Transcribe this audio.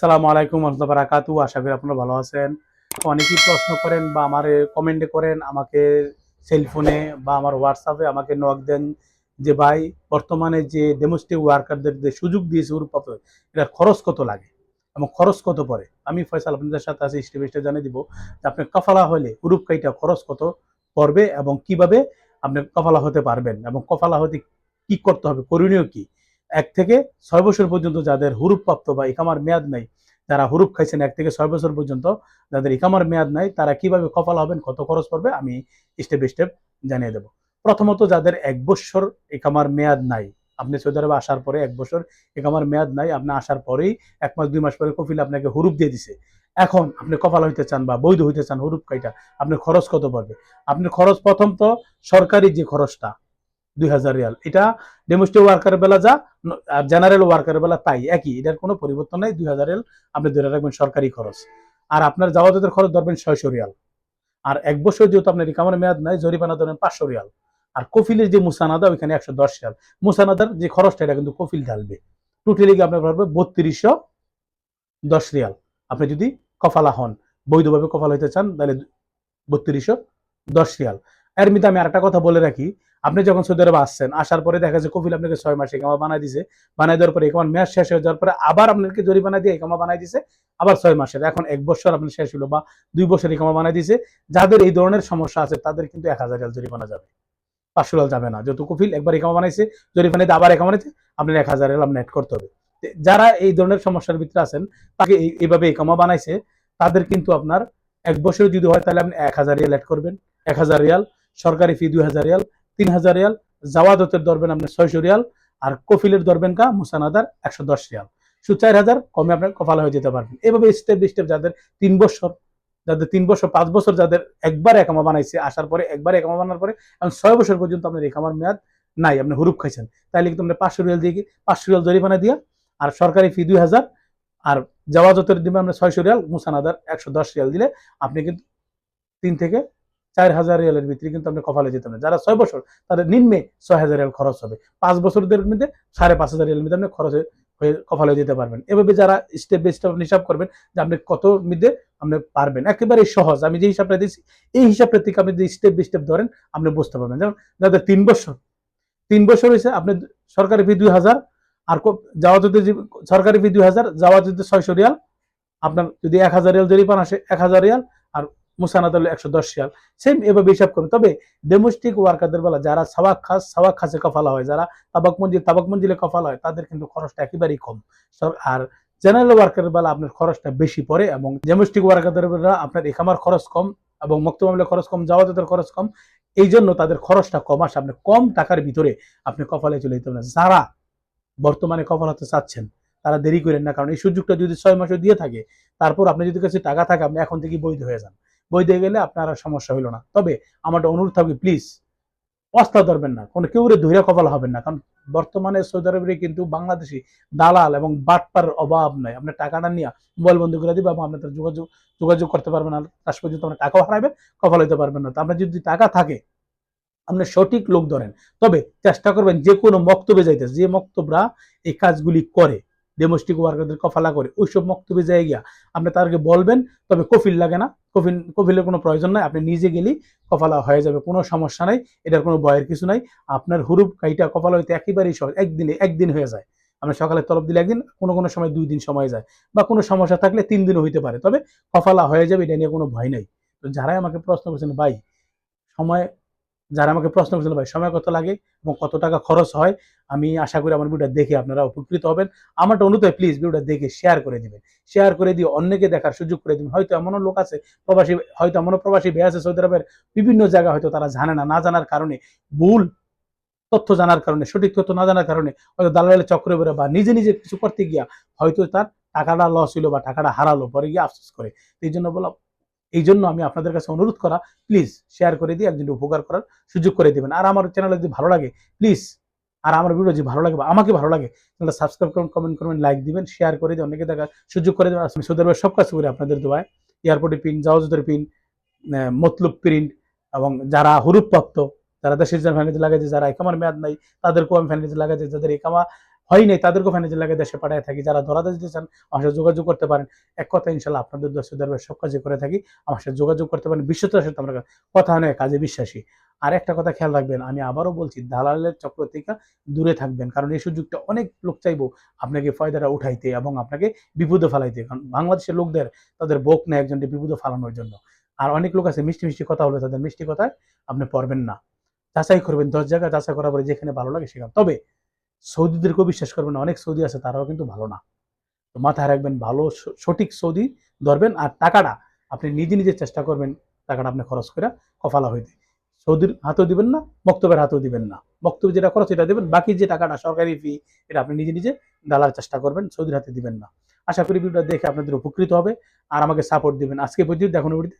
সালামু আলাইকুম রহমতুল্লাহ আশা করি আপনারা ভালো আছেন। অনেকেই প্রশ্ন করেন বা আমার কমেন্টে করেন, আমাকে সেলফোনে বা আমার হোয়াটসঅ্যাপে আমাকে নক দেন যে, ভাই, বর্তমানে যে ডেমোস্টিক ওয়ার্কারদের যে সুযোগ দিয়েছে উরুপাত এটার খরচ কত লাগে এবং খরচ কত পড়ে? আমি ফয়সাল আপনাদের সাথে আছি, স্টেপ স্টেপ জানিয়ে দিব যে আপনি কফালা হলে উরুপকাইটা খরচ কত পড়বে এবং কীভাবে আপনি কফালা হতে পারবেন এবং কফালা হতে কি করতে হবে? করণীয় কি? এক থেকে ছয় বছর পর্যন্ত যাদের হুরুপ প্রাপ্ত বা ইকামার মেয়াদ নাই, যারা হুরুপ খাইছেন এক থেকে ছয় বছর পর্যন্ত, যাদের ইকামার মেয়াদ নাই, তারা কীভাবে কপাল হবেন, কত খরচ পড়বে, আমি স্টেপ স্টেপ জানিয়ে দেব। প্রথমত যাদের এক বছর ইকামার মেয়াদ নাই, আপনি সৌদি আরবে আসার পরে এক বছর ইকামার মেয়াদ নাই, আপনি আসার পরেই এক মাস, দুই মাস পরে কফিল আপনাকে হুরুপ দিয়ে দিছে। এখন আপনি কপাল হইতে চান বা বৈধ হইতে চান হুরুপ কাইটা, আপনার খরচ কত পড়বে? আপনার খরচ প্রথম তো সরকারি যে খরচটা দুই হাজার রিয়াল। এটা ডোমেস্টিক ওয়ার্কারের বেলা যা আর জেনারেল ওয়ার্কারের বেলা তাই, একই। এটার কোনো পরিবর্তন নাই, দুই হাজার রিয়াল আপনি ধরে রাখবেন সরকারি খরচ। আর আপনার যাওয়াতের খরচ ধরবেন ছয়শো রিয়াল। আর এক বছর যেহেতু আপনার রিকামার মেয়াদ নাই, জরিমানা ধরবেন পাঁচশো রিয়াল। আর কফিলের যে মুসানাদা, ওইখানে একশো দশ রিয়াল। মুসানাদার যে খরচটা, এটা কিন্তু কফিল ঢালবে। টোটালি আপনার পড়বে বত্রিশশো দশ রিয়াল। আপনি যদি কফালা হন, বৈধভাবে কফালা হইতে চান, তাহলে বত্রিশশো দশ রিয়াল। এর মধ্যে আমি আরেকটা কথা বলে রাখি আপনি যখন সৌদি আরবে আসছেন, আসার পরে দেখা যাচ্ছে কফিল আপনাকে ছয় মাসে একামা বানাই দিছে। বানাই দেওয়ার পরে একামার মেয়াদ শেষ হয়ে যাওয়ার পরে আবার আপনাকে জরিমানা দিয়ে একামা বানাই দিছে, আবার ছয় মাসের। এখন এক বছর আপনার শেষ হলো বা দুই বছর একামা বানাই দিছে। যাদের এই ধরনের সমস্যা আছে, তাদের কিন্তু এক হাজার রিয়াল জরিমানা যাবে। পাঁচশো রিয়াল যাবে না। যেহেতু কফিল একবার একামা বানাইছে, জরিমানা দিয়ে আবার একামা আপনার এক হাজার রিয়াল করতে হবে। যারা এই ধরনের সমস্যার ভিতরে আছেন, তাকে এই- এইভাবে একামা বানাইছে, তাদের কিন্তু আপনার এক বছর যদি হয়, তাহলে আপনি এক হাজার রিয়াল অ্যাড করবেন। এক হাজার রিয়াল, সরকারি ফি দুই হাজার রিয়াল তিন হাজার রিয়াল, জাওয়াদতের ধরবেন আপনি ছয়শো রিয়াল আর কফিলের ধরবেন কা মুসানাদার একশো দশ রিয়াল। শুধু চার হাজার কমে আপনার কপালে হয়ে যেতে পারবেন। এভাবে স্টেপ বাই স্টেপ যাদের তিন বছর, যাদের তিন বছর, পাঁচ বছর যাদের একবার একামা বানাইছে, আসার পরে একবার একামা বানার পরে এখন ছয় বছর পর্যন্ত আপনার একামার মেয়াদ নাই, আপনি হুরুপ খাইছেন। তাইলে কিন্তু আপনি পাঁচশো রিয়াল দিয়ে পাঁচশো রিয়াল জরিমানা দিয়া আর সরকারি ফি দুই হাজার আর জাওয়াজতের দিবে আপনি ছয়শো রিয়াল মুসানাদার একশো দশ রিয়াল দিলে আপনি কিন্তু তিন থেকে চার হাজার রিয়ালের ভিতরে কিন্তু আপনি কপালে যেতে পারেন। যারা ছয় বছর, তাদের নিম্নে ছয় হাজার রিয়াল খরচ হবে। পাঁচ বছরদের মধ্যে সাড়ে পাঁচ হাজার রিয়ালের মধ্যে আপনি খরচ হয়ে- কপালে যেতে পারবেন। এভাবে যারা স্টেপ বাই স্টেপ হিসাব করবেন যে আপনি কত মধ্যে আপনি পারবেন। একেবারে সহজ। আমি যে হিসাবটা দিচ্ছি এই হিসাবটা থেকে আপনি যদি স্টেপ বাই স্টেপ ধরেন, আপনি বুঝতে পারবেন। যেমন যাদের তিন বছর তিন বছর হয়েছে, আপনি সরকারি ফি দুই হাজার, আর যাওয়া যদি সরকারি ফি দুই হাজার, যাওয়া যদি ছয়শো রিয়াল, আপনার যদি এক হাজার রিয়াল জরিমানা আসে, এক হাজার রিয়াল মুসানাদ হলে একশো দশ রিয়াল সেম এভাবে হিসাব করবে তবে ডোমেস্টিক ওয়ার্কারদের বেলা, যারা সাবাক খাস সাবাক খাসে কফালা হয়, যারা তাবাক মঞ্জিল, তাবাক মঞ্জিলে কফালা হয়, তাদের কিন্তু খরচটা একেবারেই কম। আর জেনারেল ওয়ার্কারের বেলা, আপনার খরচটা বেশি পড়ে এবং ডোমেস্টিক ওয়ার্কারদের বেলা, আপনার একামার খরচ কম এবং মুক্ত মামলার খরচ কম জাওয়াতের খরচ কম। এই জন্য তাদের খরচটা কম আসে আপনি কম টাকার ভিতরে আপনি কপালে চলে যেতে পারেন যারা বর্তমানে কপাল হতে চাচ্ছেন, তারা দেরি করেন না, কারণ এই সুযোগটা যদি ছয় মাসে দিয়ে থাকে, তারপর আপনি যদি কাছে টাকা থাকে, আপনি এখন থেকে বৈধ হয়ে যান। হয়ে গেলে আপনার আর সমস্যা হইল না। তবে আমারটা অনুরোধ থাকবে প্লিজ অস্তা ধরবেন না। কোনো কেউ ধৈর্য কপাল হবেন না। কারণ বর্তমানে সৌদি আরবে কিন্তু বাংলাদেশি দালাল এবং বাটপার অভাব নাই। আপনার টাকাটা নিয়ে মোবাইল বন্ধ করে দিবে এবং আপনি তার যোগাযোগ যোগাযোগ করতে পারবেন না। তার পর্যন্ত আপনার টাকাও হারাবেন কপাল হইতে পারবেন না। তো আপনার যদি টাকা থাকে, আপনি সঠিক লোক ধরেন। তবে চেষ্টা করবেন যে কোনো মক্তবে যাইতে। যে মক্তবরা এই কাজগুলি করে ডোমেস্টিক ওয়ার্কারদের কফালা করে, ওইসব মক্তবে যাই গিয়া আপনি তাদেরকে বলবেন, তবে কফিল লাগে না, কফিল, কফিলের কোনো প্রয়োজন নাই, আপনি নিজে গেলেই কফালা হয়ে যাবে, কোনো সমস্যা নাই, এটার কোনো ভয়ের কিছু নাই, আপনার হুরুপ কাইটা কপালা হইতে একেবারেই সহজ, একদিনে, একদিন হয়ে যায়। আমরা সকালে তলব দিলে একদিন, কোনো কোনো সময় দুই দিন সময় যায়, বা কোনো সমস্যা থাকলে তিন দিনও হইতে পারে, তবে কফালা হয়ে যাবে, এটা নিয়ে কোনো ভয় নাই। তো যারাই আমাকে প্রশ্ন করছেন, ভাই, সময় যারা আমাকে প্রশ্ন করছিল, ভাই, সময় কত লাগে এবং কত টাকা খরচ হয়? আমি আশা করি আমার ভিডিওটা দেখে আপনারা উপকৃত হবেন। আমারটা অনুরোধ প্লিজ ভিডিওটা দেখে শেয়ার করে দিবেন। শেয়ার করে দিয়ে অন্যকে দেখার সুযোগ করে দিবেন। হয়তো এমনও লোক আছে, প্রবাসী, হয়তো এমনও প্রবাসী ভাই আছে সৌদি আরবের বিভিন্ন জায়গা হয়তো তারা জানে না না জানার কারণে, ভুল তথ্য জানার কারণে, সঠিক তথ্য না জানার কারণে হয়তো দালালের চক্রে বেরো বা নিজে নিজে কিছু করতে গিয়া হয়তো তার টাকাটা লস হইল বা টাকাটা হারালো, পরে গিয়ে আফসোস করে। এই জন্য বলা এই জন্য আমি আপনাদের কাছে অনুরোধ করা প্লিজ শেয়ার করে দিয়ে একজন উপকার করার সুযোগ করে দিবেন। আর আমার চ্যানেল যদি ভালো লাগে প্লিজ আর আমার ভিডিও যদি ভালো লাগে বা আমাকে ভালো লাগে, তাহলে সাবস্ক্রাইব করুন কমেন্ট করবেন লাইক দিবেন শেয়ার করে দিয়ে অনেকে দেখার সুযোগ করে দেবেন। আমি সৌদি সব কাজ করি আপনাদের দোয়ায়। এয়ারপোর্টে পিন জাহাজের পিন মতলব প্রিন্ট এবং যারা হুরুপ প্রাপ্ত যারা দেশের ফ্যানিটি লাগাইছে, যারা একামার মেয়াদ নাই, তাদেরকেও আমি ফ্যানিটি লাগাইছি, যাদের একামা হয় নাই, তাদেরকেও ফাইন্যান্সিয়াল লাগে দেশে পাঠিয়ে থাকি। যারা ধরা দিতে চান, আমার সাথে যোগাযোগ করতে পারেন। এক কথা, ইনশাল্লাহ আপনাদের দশ দরবার সব কাজে করে থাকি। আমার সাথে যোগাযোগ করতে পারেন। বিশ্বতার সাথে আমরা কথা নয় কাজে বিশ্বাসী। আর একটা কথা খেয়াল রাখবেন, আমি আবারও বলছি, দালালের চক্র থেকে দূরে থাকবেন। কারণ এই সুযোগটা অনেক লোক চাইব আপনাকে ফয়দাটা উঠাইতে এবং আপনাকে বিপদে ফেলাইতে। কারণ বাংলাদেশের লোকদের, তাদের বোক নেয় একজনকে বিপদে ফালানোর জন্য। আর অনেক লোক আছে, মিষ্টি মিষ্টি কথা বলে, তাদের মিষ্টি কথায় আপনি পড়বেন না। যাচাই করবেন, দশ জায়গায় যাচাই করার পরে যেখানে ভালো লাগে সেখানে। তবে সৌদিদেরকেও বিশ্বাস করবেন অনেক সৌদি আছে, তারাও কিন্তু ভালো না। তো মাথায় রাখবেন, ভালো সঠিক সৌদি ধরবেন আর টাকাটা আপনি নিজে নিজে চেষ্টা করবেন টাকাটা আপনি খরচ করে কফালা হইতে সৌদির হাতেও দিবেন না বক্তব্যের হাতেও দিবেন না। বক্তব্য যেটা খরচ এটা দিবেন, বাকি যে টাকাটা সরকারি ফি এটা আপনি নিজে নিজে ডালার চেষ্টা করবেন, সৌদির হাতে দিবেন না। আশা করি ভিডিওটা দেখে আপনাদের উপকৃত হবে। আর আমাকে সাপোর্ট দিবেন। আজকে পর্যন্ত ভিডিও